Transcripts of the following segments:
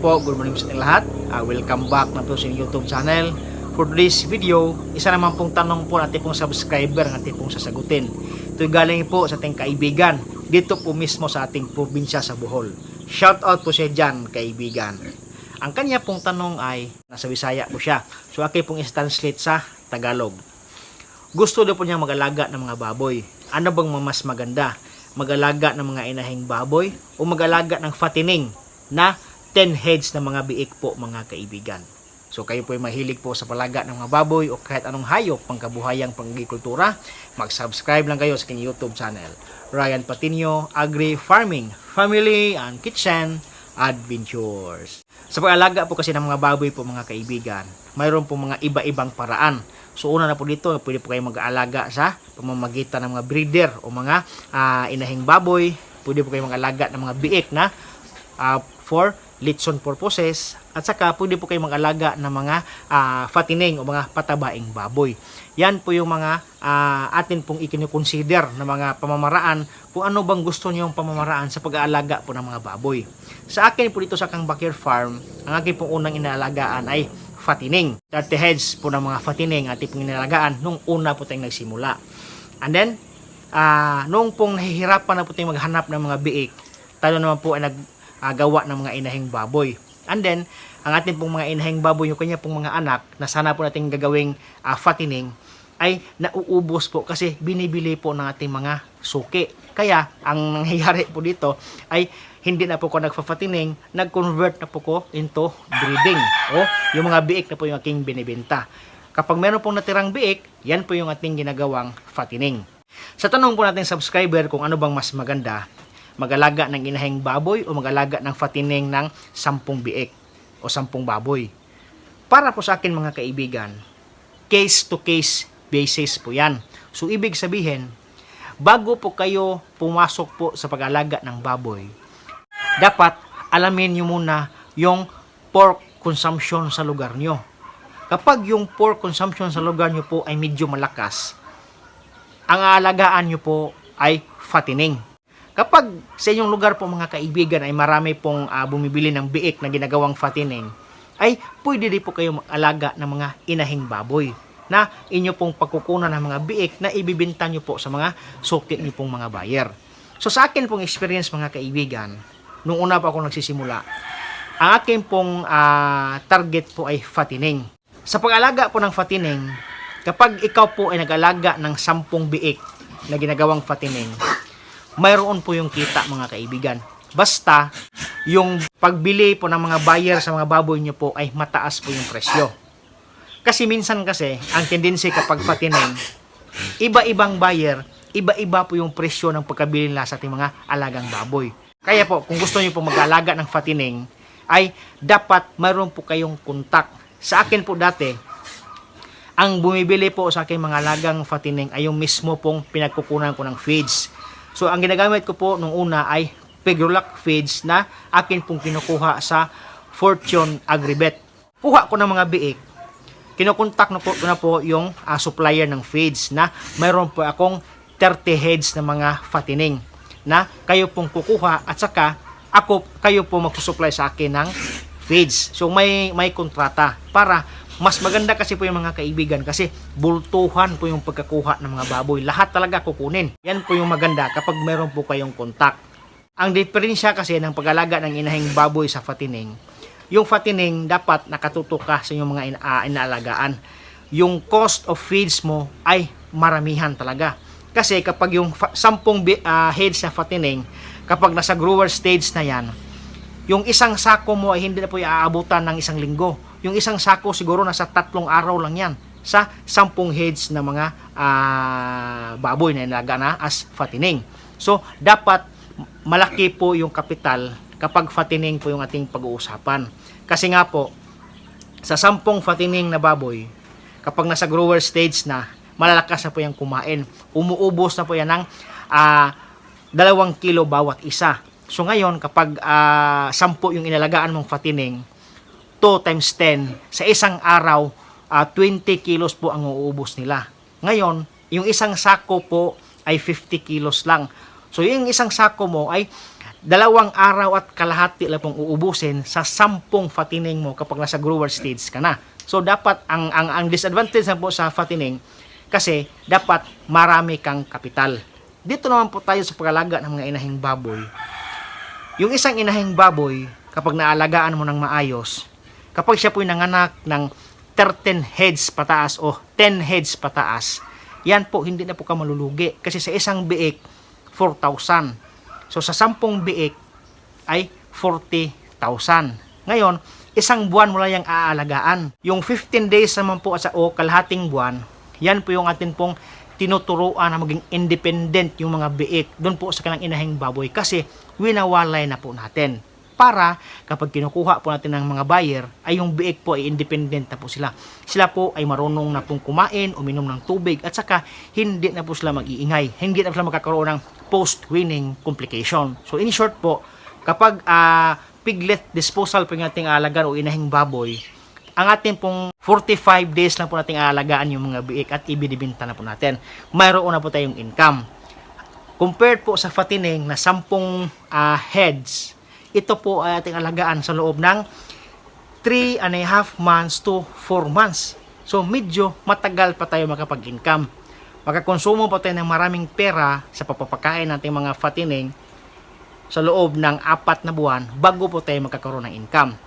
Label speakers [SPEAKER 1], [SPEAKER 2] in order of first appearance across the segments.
[SPEAKER 1] po, good morning sa lahat. Ah, welcome back na po sa YouTube channel. For today's video, isa naman pong tanong po natin pong subscriber ang ating pong sasagutin. Ito galing po sa ating kaibigan dito po mismo sa ating probinsya sa Bohol. Shout out po siya dyan, kaibigan. Ang kanya pong tanong ay, nasa Bisaya po siya. So, akin pong is-translate sa Tagalog. Gusto daw po niya mag-alaga ng mga baboy. Ano bang mas maganda? Mag-alaga ng mga inahing baboy o mag-alaga ng fatining na 10 heads na mga biik po mga kaibigan. So kayo po ay mahilig po sa palaga ng mga baboy o kahit anong hayop pangkabuhayang pangagrikultura, mag-subscribe lang kayo sa aking YouTube channel. Ryan Patinio, Agri Farming, Family and Kitchen Adventures. Sa pag-alaga po kasi ng mga baboy po mga kaibigan, mayroon po mga iba-ibang paraan. So una na po dito, pwede po kayo mag-aalaga sa pamamagitan ng mga breeder o mga ah, inahing baboy. Pwede po kayo mag-alaga ng mga biik na ah, for litson purposes at saka pwede po kayo mag-alaga ng mga ah, fattening o mga patabaing baboy. Yan po yung mga ah, atin pong ikinukonsider na mga pamamaraan kung ano bang gusto niyong pamamaraan sa pag-aalaga po ng mga baboy. Sa akin po dito sa Kang Bakir Farm, ang akin pong unang inaalagaan ay fattening. 30 heads po ng mga fattening ating pong inalagaan nung una po tayong nagsimula. And then, ah noong pong nahihirapan na po tayong maghanap ng mga biik, tayo naman po ay naggawa ng mga inahing baboy. And then, ang ating pong mga inahing baboy, yung kanya pong mga anak, na sana po natin gagawing ah, fattening, ay nauubos po kasi binibili po ng ating mga suki. Kaya, ang nangyayari po dito ay hindi na po ko nagfa-fattening, nag-convert na po ko into breeding. O, yung mga biik na po yung aking binibenta. Kapag meron pong natirang biik, yan po yung ating ginagawang fattening. Sa tanong po natin subscriber kung ano bang mas maganda, mag-alaga ng inahing baboy o mag-alaga ng fattening ng sampung biik o sampung baboy. Para po sa akin mga kaibigan, case to case basis po yan. So ibig sabihin, bago po kayo pumasok po sa pag-alaga ng baboy, dapat alamin nyo muna yung pork consumption sa lugar nyo. Kapag yung pork consumption sa lugar nyo po ay medyo malakas, ang aalagaan nyo po ay fattening. Kapag sa inyong lugar po mga kaibigan ay marami pong ah, bumibili ng biik na ginagawang fattening, ay pwede din po kayo mag-alaga ng mga inahing baboy na inyo pong pagkukunan ng mga biik na ibibenta nyo po sa mga suki nyo pong mga buyer. So sa akin pong experience mga kaibigan, nung una pa ako nagsisimula, ang akin pong ah, target po ay fattening. Sa pag-alaga po ng fattening, kapag ikaw po ay nag-alaga ng sampung biik na ginagawang fattening, mayroon po yung kita mga kaibigan. Basta, yung pagbili po ng mga buyer sa mga baboy nyo po ay mataas po yung presyo. Kasi minsan kasi, ang tendency kapag fattening, iba-ibang buyer, iba-iba po yung presyo ng pagkabili nila sa ating mga alagang baboy. Kaya po, kung gusto niyo po mag-alaga ng fattening, ay dapat mayroon po kayong kontak. Sa akin po dati, ang bumibili po sa aking mga alagang fattening ay yung mismo pong pinagkukunan ko ng feeds. So, ang ginagamit ko po nung una ay Pegrolac feeds na akin pong kinukuha sa Fortune Agribet. Kuha ko ng mga biik, kinukontak na po, na po yung ah, supplier ng feeds na mayroon po akong 30 heads na mga fattening na kayo pong kukuha at saka ako kayo po magsusupply sa akin ng feeds. So may may kontrata para mas maganda kasi po yung mga kaibigan kasi bultuhan po yung pagkakuha ng mga baboy. Lahat talaga kukunin. Yan po yung maganda kapag meron po kayong kontak. Ang diferensya kasi ng pag-alaga ng inahing baboy sa fattening, yung fattening dapat nakatutok ka sa inyong mga ina- ah, inaalagaan. Yung cost of feeds mo ay maramihan talaga. Kasi kapag yung sampung bi- ah, heads na fattening, kapag nasa grower stage na yan, yung isang sako mo ay hindi na po iaabutan ng isang linggo. Yung isang sako siguro nasa tatlong araw lang yan sa sampung heads na mga ah, baboy na inaga na as fattening. So, dapat malaki po yung kapital kapag fattening po yung ating pag-uusapan. Kasi nga po, sa sampung fattening na baboy, kapag nasa grower stage na, malalakas na po yung kumain. Umuubos na po yan ng ah, dalawang kilo bawat isa. So ngayon, kapag ah, sampu yung inalagaan mong fattening, 2 times 10, sa isang araw, ah, 20 kilos po ang uubos nila. Ngayon, yung isang sako po ay 50 kilos lang. So yung isang sako mo ay dalawang araw at kalahati lang pong uubusin sa sampung fattening mo kapag nasa grower stage ka na. So dapat ang ang ang disadvantage na po sa fattening kasi dapat marami kang kapital. Dito naman po tayo sa pag-alaga ng mga inahing baboy. Yung isang inahing baboy, kapag naalagaan mo ng maayos, kapag siya po'y nanganak ng 13 heads pataas o 10 heads pataas, yan po, hindi na po ka malulugi. Kasi sa isang biik, 4,000. So sa 10 biik ay 40,000. Ngayon, isang buwan mo lang yung aalagaan. Yung 15 days naman po sa o kalahating buwan, yan po yung atin pong tinuturuan na maging independent yung mga biik doon po sa kanang inahing baboy kasi winawalay na po natin para kapag kinukuha po natin ng mga buyer ay yung biik po ay independent na po sila. Sila po ay marunong na pong kumain, uminom ng tubig at saka hindi na po sila mag-iingay. Hindi na po sila magkakaroon ng post-winning complication. So in short po, kapag ah, piglet disposal po yung ating alagan o inahing baboy, ang ating pong 45 days lang po nating aalagaan yung mga biik at ibinibinta na po natin. Mayroon na po tayong income. Compared po sa fattening na 10 ah, heads, ito po ay ating alagaan sa loob ng 3 and a half months to 4 months. So medyo matagal pa tayo makapag-income. Makakonsumo pa tayo ng maraming pera sa papapakain nating mga fattening sa loob ng apat na buwan bago po tayo magkakaroon ng income.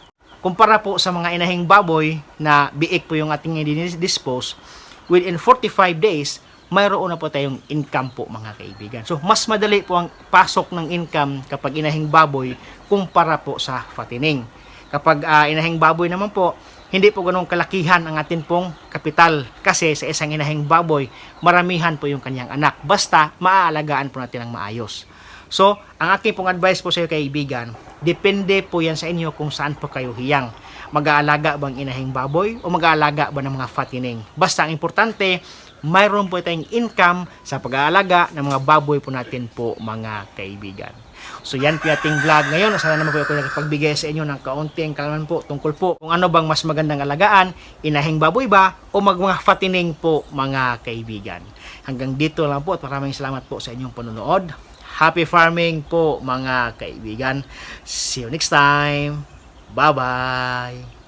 [SPEAKER 1] Kumpara po sa mga inahing baboy na biik po yung ating dispose, within 45 days, mayroon na po tayong income po mga kaibigan. So, mas madali po ang pasok ng income kapag inahing baboy kumpara po sa fattening. Kapag ah, inahing baboy naman po, hindi po ganun kalakihan ang atin pong kapital kasi sa isang inahing baboy, maramihan po yung kanyang anak. Basta maaalagaan po natin ng maayos. So, ang aking pong advice po sa iyo kaibigan, depende po yan sa inyo kung saan po kayo hiyang. Mag-aalaga bang inahing baboy o mag-aalaga ba ng mga fattening? Basta ang importante, mayroon po tayong income sa pag-aalaga ng mga baboy po natin po mga kaibigan. So yan po ating vlog ngayon. Sana naman po ako nakapagbigay sa inyo ng kaunting kalaman po tungkol po kung ano bang mas magandang alagaan, inahing baboy ba o mag mga fattening po mga kaibigan. Hanggang dito lang po at maraming salamat po sa inyong panonood. Happy farming po mga kaibigan. See you next time. Bye-bye.